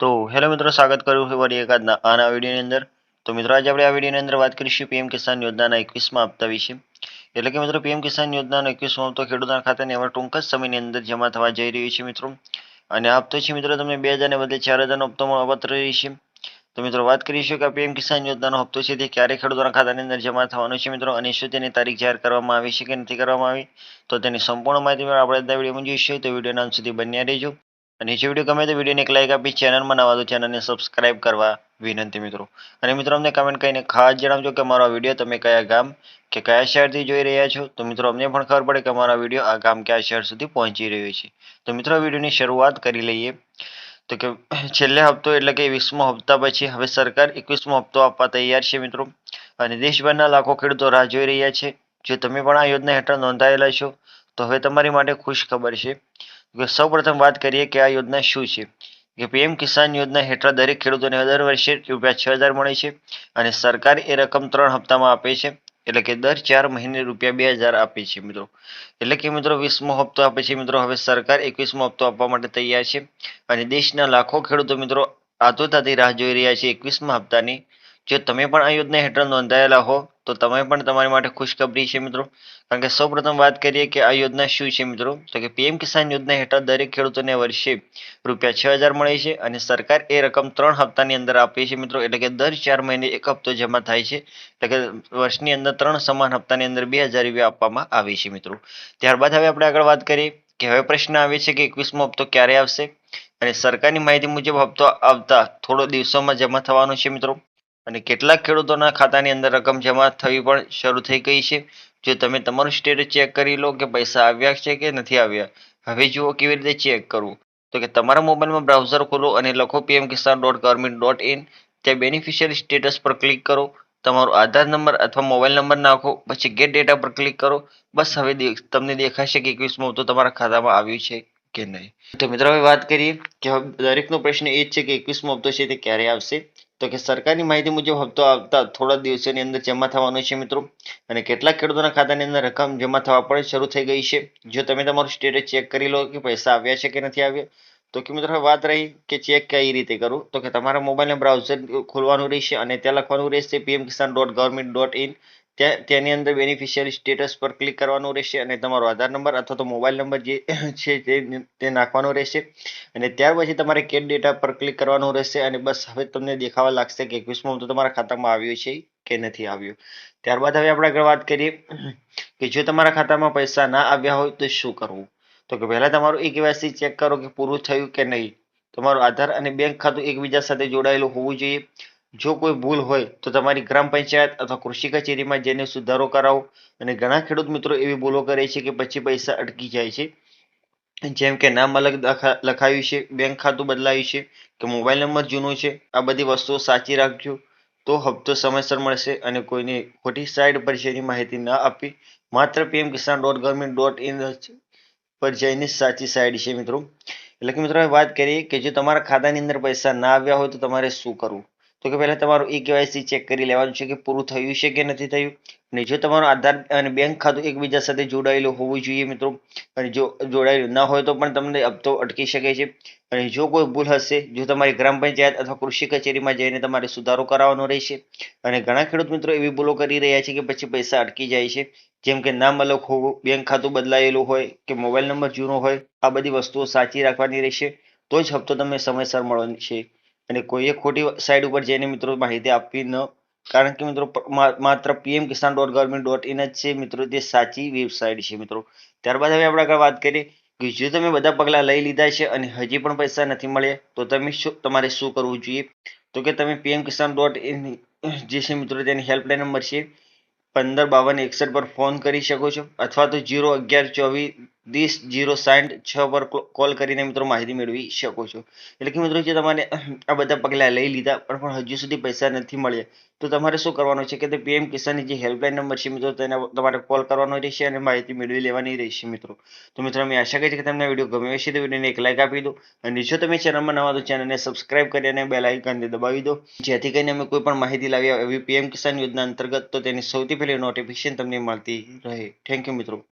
તો હેલો મિત્રો, સ્વાગત કરું છું વળી એકાદના આના વિડીયોની અંદર. તો મિત્રો, આજે આપણે આ વિડીયોની અંદર વાત કરીશું પીએમ કિસાન યોજનાના એકવીસમાં હપ્તા વિશે. એટલે કે મિત્રો, પીએમ કિસાન યોજનાનો એકવીસમો હપ્તો ખેડૂતોના ખાતાની હવે ટૂંક જ સમયની અંદર જમા થવા જઈ રહ્યું છે મિત્રો. અને આ હપ્તો છે મિત્રો, તમને બે હજારને બદલે ચાર હજારનો હપ્તો મળવાપાત્ર છે. તો મિત્રો, વાત કરીશું કે પીએમ કિસાન યોજનાનો હપ્તો છે તે ક્યારે ખેડૂતોના ખાતાની અંદર જમા થવાનો છે મિત્રો, અને શું તેની તારીખ જાહેર કરવામાં આવી છે કે નથી કરવામાં આવી. તો તેની સંપૂર્ણ માહિતી આપણે આજના વિડીયોમાં જોઈશું. તો વિડીયોના અંત સુધી બન્યા રહેજો. અને વીડિયો ગમે તો વિડીયોને એક લાઈક આપી ચેનલમાં નવા તો ચેનલને સબસ્ક્રાઇબ કરવા વિનંતી મિત્રો. અને મિત્રો, અમને કમેન્ટ કરીને ખાસ જણાવજો કે મારો વીડિયો તમે કયા ગામ કે કયા શહેરથી જોઈ રહ્યા છો? તો મિત્રો, અમને પણ ખબર પડે કે મારો વીડિયો આ ગામ કયા શહેર સુધી પહોંચી રહ્યો છે. તો મિત્રો વિડીયોની શરૂઆત કરી લઈએ. તો કે છેલ્લે હપ્તો એટલે કે વીસમો હપ્તા પછી હવે સરકાર એકવીસમો હપ્તો આપવા તૈયાર છે મિત્રો. અને દેશભરના લાખો ખેડૂતો રાહ જોઈ રહ્યા છે. જો તમે પણ આ યોજના હેઠળ નોંધાયેલા છો, તો હવે તમારી માટે ખુશ ખબર છે. કે સૌપ્રથમ વાત કરીએ કે આ યોજના શું છે? કે પીએમ કિસાન યોજના હેઠળ દરેક ખેડૂતોને દર વર્ષે રૂપિયા છ હજાર મળે છે અને સરકાર એ રકમ ત્રણ હપ્તામાં આપે છે. એટલે કે દર ચાર મહિને રૂપિયા બે હજાર આપે છે મિત્રો. એટલે કે મિત્રો વીસમો હપ્તો આપે છે મિત્રો. હવે સરકાર એકવીસમો હપ્તો આપવા માટે તૈયાર છે અને દેશના લાખો ખેડૂતો મિત્રો આતુરતાથી રાહ જોઈ રહ્યા છે એકવીસમા હપ્તાની. જો તમે પણ આ યોજના હેઠળ નોંધાયેલા હો તો તમે પણ તમારી માટે ખુશખબરી છે મિત્રો. કારણ કે સૌપ્રથમ વાત કરીએ કે આ યોજના શું છે મિત્રો? તો કે પીએમ કિસાન યોજના હેઠળ દરેક ખેડૂતોને વર્ષે રૂપિયા છ મળે છે અને સરકાર એ રકમ ત્રણ હપ્તાની અંદર આપે છે મિત્રો. એટલે કે દર ચાર મહિને એક હપ્તો જમા થાય છે. એટલે કે વર્ષની અંદર ત્રણ સમાન હપ્તાની અંદર બે હજાર રૂપિયા આપવામાં આવે છે મિત્રો. ત્યારબાદ હવે આપણે આગળ વાત કરીએ કે હવે પ્રશ્ન આવે છે કે એકવીસમો હપ્તો ક્યારે આવશે? અને સરકારની માહિતી મુજબ હપ્તો આવતા થોડો દિવસોમાં જમા થવાનો છે મિત્રો. અને કેટલાક ખેડૂતોના ખાતાની અંદર રકમ જમા થવી પણ શરૂ થઈ ગઈ છે. જો તમે તમારું સ્ટેટસ ચેક કરી લો કે પૈસા આવ્યા છે કે નથી આવ્યા, હવે જુઓ કેવી રીતે ચેક કરવું. તો કે તમારા મોબાઈલમાં બ્રાઉઝર ખોલો અને લખો PM Kisan dot government dot in ત્યાં બેનિફિશિયરી સ્ટેટસ પર ક્લિક કરો. તમારો આધાર નંબર અથવા મોબાઈલ નંબર નાખો, પછી ગેટ ડેટા પર ક્લિક કરો. બસ હવે તમને દેખાશે કે એકવીસમો તો તમારા ખાતામાં આવ્યું છે કે નહીં. તો મિત્રો હવે વાત કરીએ કે દરેકનો પ્રશ્ન એ જ છે કે એકવીસમો હપ્તો છે તે ક્યારે આવશે? તો કે સરકારની માહિતી મુજબ હપ્તો આવતા થોડા દિવસોની અંદર જમા થવાનો છે મિત્રો. અને કેટલાક ખેડૂતોના ખાતાની અંદર રકમ જમા થવા પણ શરૂ થઈ ગઈ છે. જો તમે તમારું સ્ટેટસ ચેક કરી લો કે પૈસા આવ્યા છે કે નથી આવ્યા, તો કે મિત્રો વાત રહી કે ચેક કઈ રીતે કરું? તો કે તમારા મોબાઈલને બ્રાઉઝર ખોલવાનું રહેશે અને ત્યાં લખવાનું રહેશે PM Kisan dot government dot in તેની અંદર બેનિફિશિયરી સ્ટેટસ પર ક્લિક કરવાનું રહેશે અને તમારો આધાર નંબર અથવા તો મોબાઈલ નંબર જે છે તે તે નાખવાનો રહેશે. અને ત્યાર પછી તમારે કેટ ડેટા પર ક્લિક કરવાનું રહેશે અને બસ હવે તમને દેખાવા લાગશે કે એકવીસમો તો તમારા ખાતામાં આવ્યું છે કે નથી આવ્યું. ત્યારબાદ હવે આપણે આગળ વાત કરીએ કે જો તમારા ખાતામાં પૈસા ના આવ્યા હોય તો શું કરવું? તો કે પહેલા તમારું એ કેવાયસી ચેક કરો કે પૂરું થયું કે નહીં? તમારું આધાર અને બેંક ખાતું એકબીજા સાથે જોડાયેલું હોવું જોઈએ. જો કોઈ ભૂલ હોય તો તમારી ગ્રામ પંચાયત અથવા કૃષિ કચેરીમાં જઈને સુધારો કરાવો. અને ઘણા ખેડૂત મિત્રો એવી ભૂલો કરે છે કે પછી પૈસા અટકી જાય છે. જેમ કે નામ અલગ લખાયું છે, બેંક ખાતું બદલાયું છે, કે મોબાઈલ નંબર જૂનો છે, આ બધી વસ્તુઓ સાચી રાખજો. તો હપ્તો સમયસર મળશે અને કોઈને ખોટી સાઇટ પર જેની માહિતી ના આપવી. માત્ર PM Kisan dot government dot in પર જઈને સાચી સાઇટ છે મિત્રો. એટલે કે મિત્રો વાત કરીએ કે જો તમારા ખાતાની અંદર પૈસા ના આવ્યા હોય તો તમારે શું કરવું? તો કે પહેલાં તમારું ઈ કેવાયસી ચેક કરી લેવાનું છે કે પૂરું થયું છે કે નથી થયું? અને જો તમારું આધાર અને બેંક ખાતું એકબીજા સાથે જોડાયેલું હોવું જોઈએ મિત્રો, અને જો જોડાયેલું ના હોય તો પણ તમને હપ્તો અટકી શકે છે. અને જો કોઈ ભૂલ હશે, જો તમારી ગ્રામ પંચાયત અથવા કૃષિ કચેરીમાં જઈને તમારે સુધારો કરાવવાનો રહેશે, અને ઘણા ખેડૂત મિત્રો એવી ભૂલો કરી રહ્યા છે કે પછી પૈસા અટકી જાય છે. જેમ કે નામ અલગ હોવું બેંક ખાતું બદલાયેલું હોય કે મોબાઈલ નંબર જૂનો હોય, આ બધી વસ્તુઓ સાચી રાખવાની રહેશે. તો જ હપ્તો તમને સમયસર મળવાનો છે. અને કોઈએ ખોટી સાઇડ ઉપર જઈને મિત્રો માહિતી આપવી ન, કારણ કે મિત્રો માત્ર PM Kisan dot government dot in જ છે મિત્રો, તે સાચી વેબસાઇટ છે મિત્રો. ત્યારબાદ હવે આપણે આગળ વાત કરીએ કે જો તમે બધા પગલાં લઈ લીધા છે અને હજી પણ પૈસા નથી મળ્યા, તો તમે શું, તમારે શું કરવું જોઈએ? તો કે તમે પીએમ કિસાન ડોટ ઇન જે છે મિત્રો તેની હેલ્પલાઇન નંબર છે પંદર બાવન એકસઠ પર ફોન કરી શકો છો, અથવા તો જીરો અગિયાર ચોવીસ વીસ જીરો સાઠ છ પર કોલ કરીને મિત્રો માહિતી મેળવી શકો છો. એટલે કે મિત્રો જે તમારે આ બધા પગલાં લઈ લીધા, પણ પણ હજુ સુધી પૈસા નથી મળ્યા. તો તમારે શું કરવાનું છે કે તે પીએમ કિસાનની જે હેલ્પલાઇન નંબર છે મિત્રો, તેને તમારે કોલ કરવાનો રહેશે અને માહિતી મેળવી લેવાની રહેશે મિત્રો. તો મિત્રો અમે આશા કરીએ કે તમને વીડિયો ગમ્યો હશે તો વિડીયોને એક લાઇક આપી દો અને જો તમે ચેનલમાં નવા તો ચેનલને સબસ્ક્રાઇબ કરી અને બેલ આઇકનને દબાવી દો. જેથી કરીને અમે કોઈ પણ માહિતી લાવ્યા એવી પીએમ કિસાન યોજના અંતર્ગત તો તેની સૌથી પહેલી નોટિફિકેશન તમને મળતી રહે. થેન્ક યુ મિત્રો.